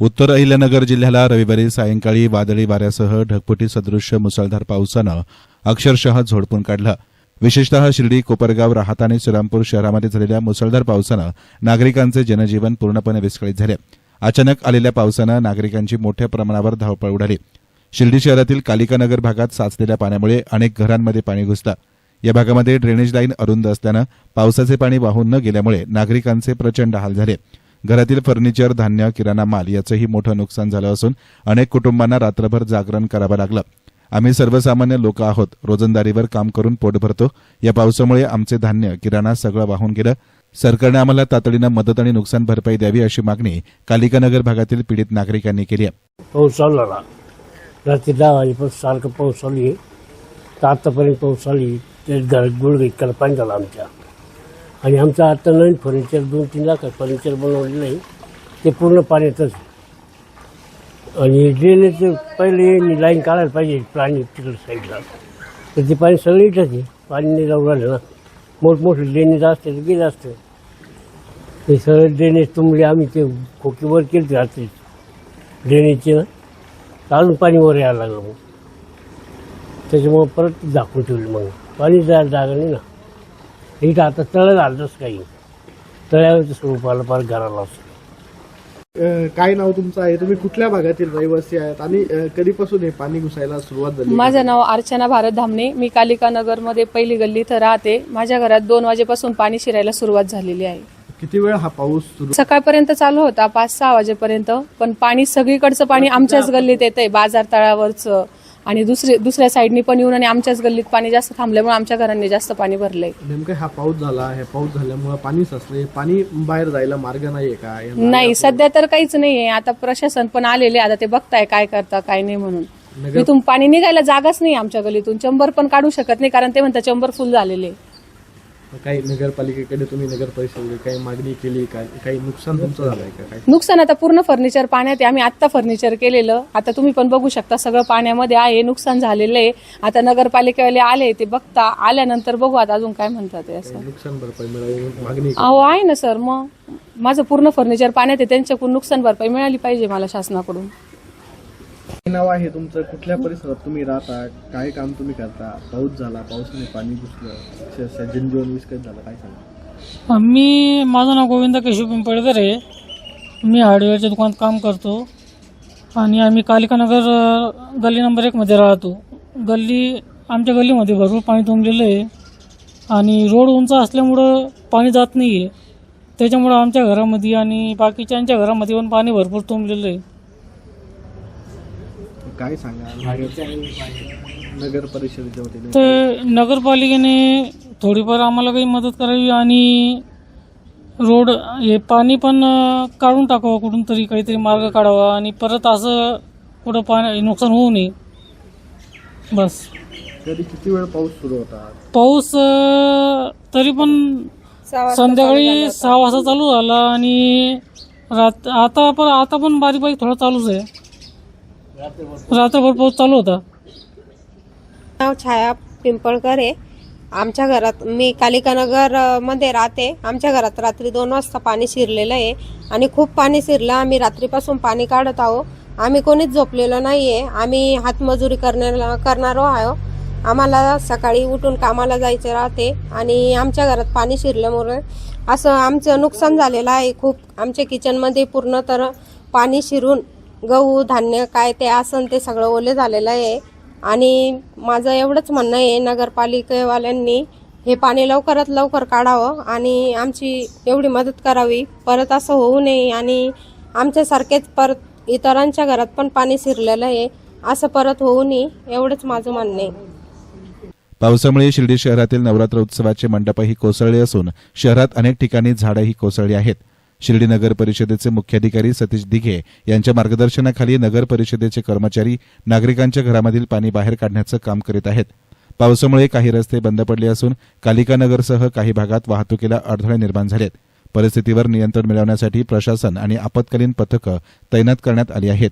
उत्तर अहिल्यानगर जिल्ह्याला रविवारी सायंकाळी वादळी वाऱ्यासह ढगफुटी सदृश्य मुसळधार पावसानं अक्षरशः झोडपून काढलं. विशेषतः शिर्डी कोपरगाव राहाता आणि श्रीरामपूर शहरामध्ये झालेल्या मुसळधार पावसानं नागरिकांचे जनजीवन पूर्णपणे विस्कळीत झाले. अचानक आलेल्या पावसानं नागरिकांची मोठ्या प्रमाणावर धावपळ उडाली. शिर्डी शहरातील कालिकानगर भागात साचलेल्या पाण्यामुळे अनेक घरांमध्ये पाणी घुसलं. या भागामध्ये ड्रेनेज लाईन अरुंद असल्यानं पावसाचे पाणी वाहून न गेल्यामुळे नागरिकांचे प्रचंड हाल झाले. घरातील फर्निचर धान्य किराणा माल याचंही मोठं नुकसान झालं असून अनेक कुटुंबांना रात्रभर जागरण करावं लागलं. आम्ही सर्वसामान्य लोक आहोत. रोजंदारीवर काम करून पोट भरतो. या पावसामुळे आमचे धान्य किराणा सगळं वाहून गेलं. सरकारने आम्हाला तातडीनं मदत आणि नुकसान भरपाई द्यावी अशी मागणी कालिकानगर भागातील पीडित नागरिकांनी केली आहे. पाऊस चालू झाला रात्री दहा वाजेपासून सारखं पाऊस चालू आहे. पाऊस चालू आहे. घरात पाणी आमच्या. आणि आमचं आता नवीन फर्निचर दोन तीन लाख फर्निचर बनवलेलं आहे. ते पूर्ण पाण्यातच आणि ड्रेनेज पहिले लाईन काढायला पाहिजे पाणी तिकडं साईडला तर ते पाणी सगळं इथंच आहे. पाणी नाही जाऊ राहिलं ना. मोठमोठे ड्रेनेज असते तर गेलं असतं. ते सगळं ड्रेनेज तुंबले आम्ही ते खोकीवर केले रात्री. ड्रेनेजचे ना. अजून पाणी वर यायला लागलं मग. त्याच्यामुळं परत झाकून ठेवलं मग. पाणी जायला जागा नाही ना. इथं आता तळं झालंच काही तळ्यावरचं स्वरूपाला फार घराला असतं अ, काय नाव तुमचं आहे? तुम्ही कुठल्या भागातील रहिवासी आहेत? आणि अ, कधीपासून हे पाणी घुसायला सुरुवात झाली? माझं नाव अर्चना भारत धामणे. मी कालिका नगरमध्ये पहिली गल्ली इथं राहते. माझ्या घरात दोन वाजेपासून पाणी शिरायला सुरुवात झालेली आहे. किती वेळ हा पाऊस सुरू? सकाळपर्यंत चालू होता पाच सहा वाजेपर्यंत. पण पाणी सगळीकडचं पाणी आमच्याच गल्लीत येतंय बाजार तळावरचं. आणि दुसरी दुसऱ्या साईडनी पण येऊन आणि आमच्याच गल्लीत पाणी जास्त थांबल्यामुळे आमच्या घरांनी जास्त पाणी भरलंय. नेमकं हा पाऊस झाला हे पाऊस झाल्यामुळे पाणी साचले पाणी बाहेर जायला मार्ग नाहीये का? या नाही सध्या तर काहीच नाहीये. आता प्रशासन पण आलेले आता ते बघताय काय करता काय नाही म्हणून. इथून पाणी निघायला जागाच नाही आमच्या गल्लीतून. चंबर पण काढू शकत नाही कारण ते म्हणतात चंबर फुल झालेले. काही नगरपालिकेकडे तुम्ही नगर परिषदेकडे काही मागणी केली काही नुकसान तुमचं झालंय का? काय नुकसान आता पूर्ण फर्निचर पाण्यात आहे. आम्ही आत्ता फर्निचर केलेलं. आता तुम्ही पण बघू शकता सगळं पाण्यामध्ये आहे. नुकसान झालेलं आहे. आता नगरपालिकेवाले आले ते बघता. आल्यानंतर बघू आता अजून काय म्हणतात ते असं. नुकसान भरपाई मिळावी मागणी अहो आहे ना सर. मग माझं पूर्ण फर्निचर पाण्यात आहे. त्यांच्याकडून नुकसान भरपाई मिळाली पाहिजे मला शासनाकडून. नाव आहे तुमचं. कुठल्या परिसरात तुम्ही राहता? काय काम तुम्ही करता? पाऊस झाला पावसाने पाणी घुसलं श- जनजीवन विस्कळीत झालं. काय सांगा? मी माझं नाव गोविंद केशव पिंपळकर आहे. मी हार्डवेअरच्या दुकानात काम करतो. आणि आम्ही कालिकानगर अ, गल्ली नंबर एकमध्ये राहतो. गल्ली आमच्या गल्लीमध्ये भरपूर पाणी तुंबलेलं आहे. आणि रोड उंच असल्यामुळं पाणी जात नाही आहे त्याच्यामुळं आमच्या घरामध्ये आणि बाकीच्यांच्या घरामध्ये पण पाणी भरपूर तुंबलेलं आहे. काय सांगा? नगर परिषदेच्या वतीने तर नगरपालिकेने थोडीफार आम्हाला काही मदत करावी आणि रोड हे पाणी पण काढून टाकावं कुठून तरी काहीतरी मार्ग काढावा आणि परत असं कुठं पाणी नुकसान होऊ नये. बस. कधी किती वेळ पाऊस सुरू होता? पाऊस तरी पण संध्याकाळी सहा वाजता चालू झाला आणि रात आता पण आता पण बारीक बारीक थोडा चालूच आहे. रात्रभर पाऊस चालू होता. नाव छाया पिंपळकर आहे. आमच्या घरात मी कालिकानगरमध्ये राहते. आमच्या घरात रात्री दोन वाजता पाणी शिरलेलं आहे. आणि खूप पाणी शिरलं. आम्ही रात्रीपासून पाणी काढत आहो. आम्ही कोणीच झोपलेलो आहे आम्ही हातमजुरी करण्याला करणारो आहो. आम्हाला सकाळी उठून कामाला जायचे राहते. आणि आमच्या घरात पाणी शिरल्यामुळे असं आमचं नुकसान झालेलं आहे खूप. आमच्या किचनमध्ये पूर्ण तर पाणी शिरून गहू धान्य काय ते असन ते सगळं ओले झालेलं आहे. आणि माझं एवढंच म्हणणं आहे नगरपालिकेवाल्यांनी हे पाणी लवकरात लवकर काढावं आणि आमची एवढी मदत करावी. परत असं होऊ नये आणि आमच्यासारखेच परत इतरांच्या घरात पण पाणी शिरलेलं आहे. असं परत होऊ नये एवढंच माझं म्हणणं आहे. पावसामुळे शिर्डी शहरातील नवरात्र उत्सवाचे मंडपही कोसळले असून शहरात अनेक ठिकाणी झाडंही कोसळली आहेत. शिर्डी नगर परिषदेचे मुख्याधिकारी सतीश दिघे यांच्या मार्गदर्शनाखाली नगर परिषदेचे कर्मचारी नागरिकांच्या घरामधील पाणी बाहेर काढण्याचं काम करीत आहेत. पावसामुळे काही रस्ते बंद पडले असून कालिकानगरसह काही भागात वाहतुकीला अडथळे निर्माण झालेत. परिस्थितीवर नियंत्रण मिळवण्यासाठी प्रशासन आणि आपत्कालीन पथकं तैनात करण्यात आली आहेत.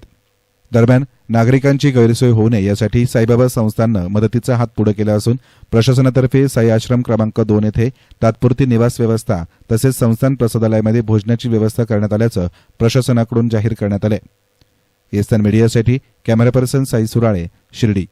दरम्यान नागरिकांची गैरसोय होऊ नये यासाठी साईबाबा संस्थाननं मदतीचा हात पुढे केला असून प्रशासनातर्फे साई आश्रम क्रमांक दोन येथे तात्पुरती निवास व्यवस्था तसेच संस्थान प्रसादालयामध्ये भोजनाची व्यवस्था करण्यात आल्याचं प्रशासनाकडून जाहीर करण्यात आलं एस्तान मीडियासाठी कॅमेरा पर्सन साई सुराळे शिर्डी.